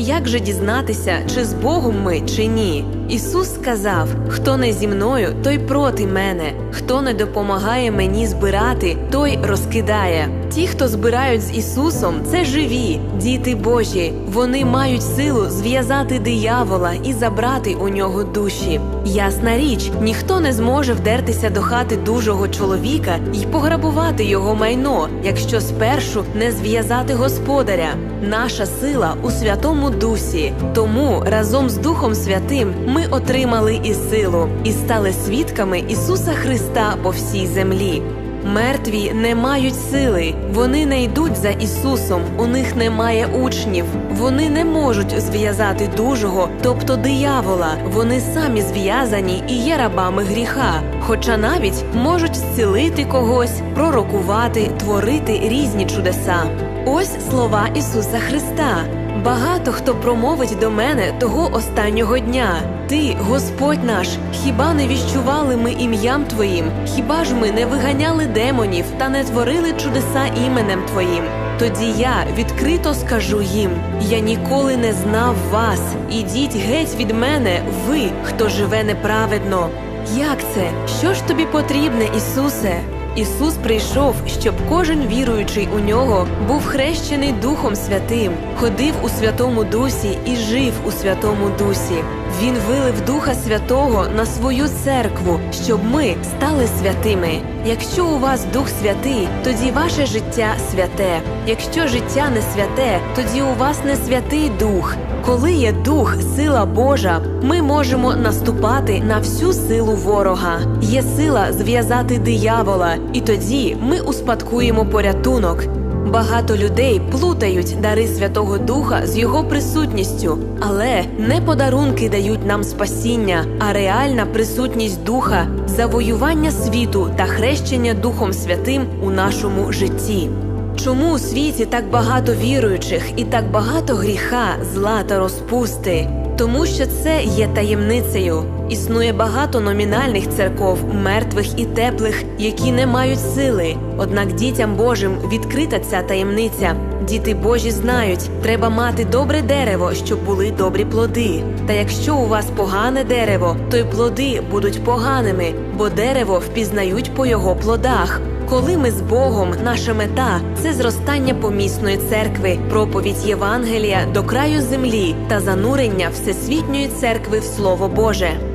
Як же дізнатися, чи з Богом ми, чи ні? Ісус сказав: хто не зі мною, той проти мене, хто не допомагає мені збирати, той розкидає. Ті, хто збирають з Ісусом, це живі, діти Божі. Вони мають силу зв'язати диявола і забрати у нього душі. Ясна річ, ніхто не зможе вдертися до хати дужого чоловіка і пограбувати його майно, якщо спершу не зв'язати господаря. Наша сила у Святому Дусі. Тому разом з Духом Святим ми отримали і силу і стали свідками Ісуса Христа по всій землі. Мертві не мають сили, вони не йдуть за Ісусом, у них немає учнів. Вони не можуть зв'язати дужого, тобто диявола. Вони самі зв'язані і є рабами гріха, хоча навіть можуть зцілити когось, пророкувати, творити різні чудеса. Ось слова Ісуса Христа. Багато хто промовить до мене того останнього дня. Ти, Господь наш, хіба не віщували ми ім'ям Твоїм? Хіба ж ми не виганяли демонів та не творили чудеса іменем Твоїм? Тоді я відкрито скажу їм: я ніколи не знав вас. Ідіть геть від мене, ви, хто живе неправедно. Як це? Що ж тобі потрібне, Ісусе? Ісус прийшов, щоб кожен віруючий у нього був хрещений Духом Святим, ходив у Святому Дусі і жив у Святому Дусі. Він вилив Духа Святого на свою церкву, щоб ми стали святими. Якщо у вас Дух Святий, тоді ваше життя святе. Якщо життя не святе, тоді у вас не святий дух. Коли є дух, сила Божа, ми можемо наступати на всю силу ворога. Є сила зв'язати диявола, і тоді ми успадкуємо порятунок. Багато людей плутають дари Святого Духа з його присутністю, але не подарунки дають нам спасіння, а реальна присутність Духа, завоювання світу та хрещення Духом Святим у нашому житті. Чому у світі так багато віруючих і так багато гріха, зла та розпусти? Тому що це є таємницею. Існує багато номінальних церков, мертвих і теплих, які не мають сили. Однак дітям Божим відкрита ця таємниця. Діти Божі знають, треба мати добре дерево, щоб були добрі плоди. Та якщо у вас погане дерево, то й плоди будуть поганими, бо дерево впізнають по його плодах. Коли ми з Богом, наша мета це зростання помісної церкви, проповідь Євангелія до краю землі та занурення всесвітньої церкви в Слово Боже.